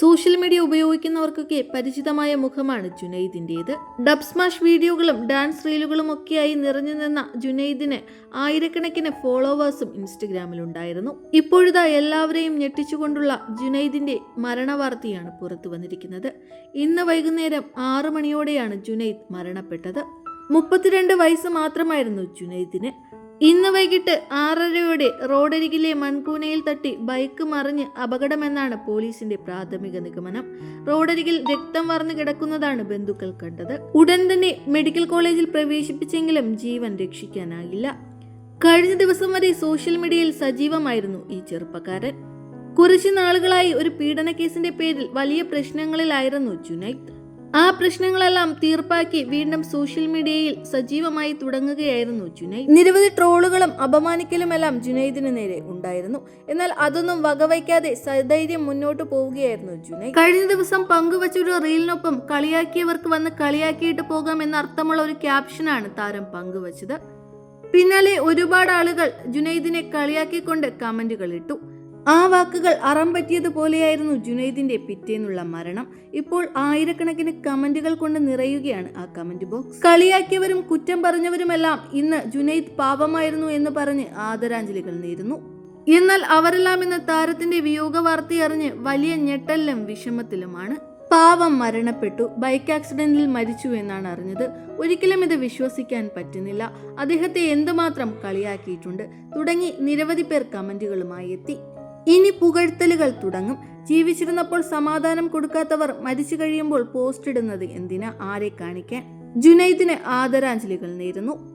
Social media ഉപയോഗിക്കുന്നവർക്കൊക്കെ പരിചിതമായ മുഖമാണ് ജുനൈദിന്റേത്. ഡബ് സ്മാഷ് വീഡിയോകളും ഡാൻസ് റീലുകളും ഒക്കെയായി നിറഞ്ഞു നിന്ന ജുനൈദിന് ആയിരക്കണക്കിന് ഫോളോവേഴ്സും ഇൻസ്റ്റഗ്രാമിലുണ്ടായിരുന്നു. ഇപ്പോഴിതാ എല്ലാവരെയും ഞെട്ടിച്ചുകൊണ്ടുള്ള ജുനൈദിന്റെ മരണവാർത്തയാണ് പുറത്തു വന്നിരിക്കുന്നത്. ഇന്ന് വൈകുന്നേരം ആറു മണിയോടെയാണ് ജുനൈദ് മരണപ്പെട്ടത്. മുപ്പത്തിരണ്ട് വയസ്സ് മാത്രമായിരുന്നു ജുനൈദിന്. ഇന്ന് വൈകിട്ട് ആറരയോടെ റോഡരികിലെ മൺകൂനയിൽ തട്ടി ബൈക്ക് മറിഞ്ഞ് അപകടമെന്നാണ് പോലീസിന്റെ പ്രാഥമിക നിഗമനം. റോഡരികിൽ രക്തം വറന്നു കിടക്കുന്നതാണ് ബന്ധുക്കൾ കണ്ടത്. ഉടൻ തന്നെ മെഡിക്കൽ കോളേജിൽ പ്രവേശിപ്പിച്ചെങ്കിലും ജീവൻ രക്ഷിക്കാനായില്ല. കഴിഞ്ഞ ദിവസം വരെ സോഷ്യൽ മീഡിയയിൽ സജീവമായിരുന്നു ഈ ചെറുപ്പക്കാരൻ. കുറച്ചു നാളുകളായി ഒരു പീഡന കേസിന്റെ പേരിൽ വലിയ പ്രശ്നങ്ങളിലായിരുന്നു ജുനൈദ്. ആ പ്രശ്നങ്ങളെല്ലാം തീർപ്പാക്കി വീണ്ടും സോഷ്യൽ മീഡിയയിൽ സജീവമായി തുടങ്ങുകയായിരുന്നു ജുനൈദ്. നിരവധി ട്രോളുകളും അപമാനിക്കലുമെല്ലാം ജുനൈദിന് നേരെ ഉണ്ടായിരുന്നു. എന്നാൽ അതൊന്നും വകവയ്ക്കാതെ സധൈര്യം മുന്നോട്ട് പോവുകയായിരുന്നു ജുനൈദ്. കഴിഞ്ഞ ദിവസം പങ്കുവച്ച ഒരു റീലിനൊപ്പം കളിയാക്കിയവർക്ക് വന്ന് കളിയാക്കിയിട്ട് പോകാം എന്ന അർത്ഥമുള്ള ഒരു ക്യാപ്ഷനാണ് താരം പങ്കുവച്ചത്. പിന്നാലെ ഒരുപാട് ആളുകൾ ജുനൈദിനെ കളിയാക്കിക്കൊണ്ട് കമന്റുകൾ ഇട്ടു ആ വാക്കുകൾ അറം പറ്റിയതുപോലെയായിരുന്നു ജുനൈദിന്റെ പിറ്റേന്നുള്ള മരണം. ഇപ്പോൾ ആയിരക്കണക്കിന് കമന്റുകൾ കൊണ്ട് നിറയുകയാണ് ആ കമന്റ് ബോക്സ്. കളിയാക്കിയവരും കുറ്റം പറഞ്ഞവരുമെല്ലാം ഇന്ന് ജുനൈദ് പാപമായിരുന്നു എന്ന് പറഞ്ഞ് ആദരാഞ്ജലികൾ നേരുന്നു. എന്നാൽ അവരെല്ലാം ഇന്ന് താരത്തിന്റെ വിയോഗ വാർത്തയറിഞ്ഞ് വലിയ ഞെട്ടലിലും വിഷമത്തിലുമാണ്. പാവം മരണപ്പെട്ടു. ബൈക്ക് ആക്സിഡന്റിൽ മരിച്ചു എന്നാണ് അറിഞ്ഞത്. ഒരിക്കലും ഇത് വിശ്വസിക്കാൻ പറ്റുന്നില്ല. അദ്ദേഹത്തെ എന്തുമാത്രം കളിയാക്കിയിട്ടുണ്ട്? തുടങ്ങി നിരവധി പേർ കമന്റുകളുമായി എത്തി. ഇനി പുകഴ്ത്തലുകൾ തുടങ്ങും. ജീവിച്ചിരുന്നപ്പോൾ സമാധാനം കൊടുക്കാത്തവർ മരിച്ചു കഴിയുമ്പോൾ പോസ്റ്റ് ഇടുന്നത് എന്തിനാ? ആരെ കാണിക്കാൻ? ജുനൈദിന് ആദരാഞ്ജലികൾ നേരുന്നു.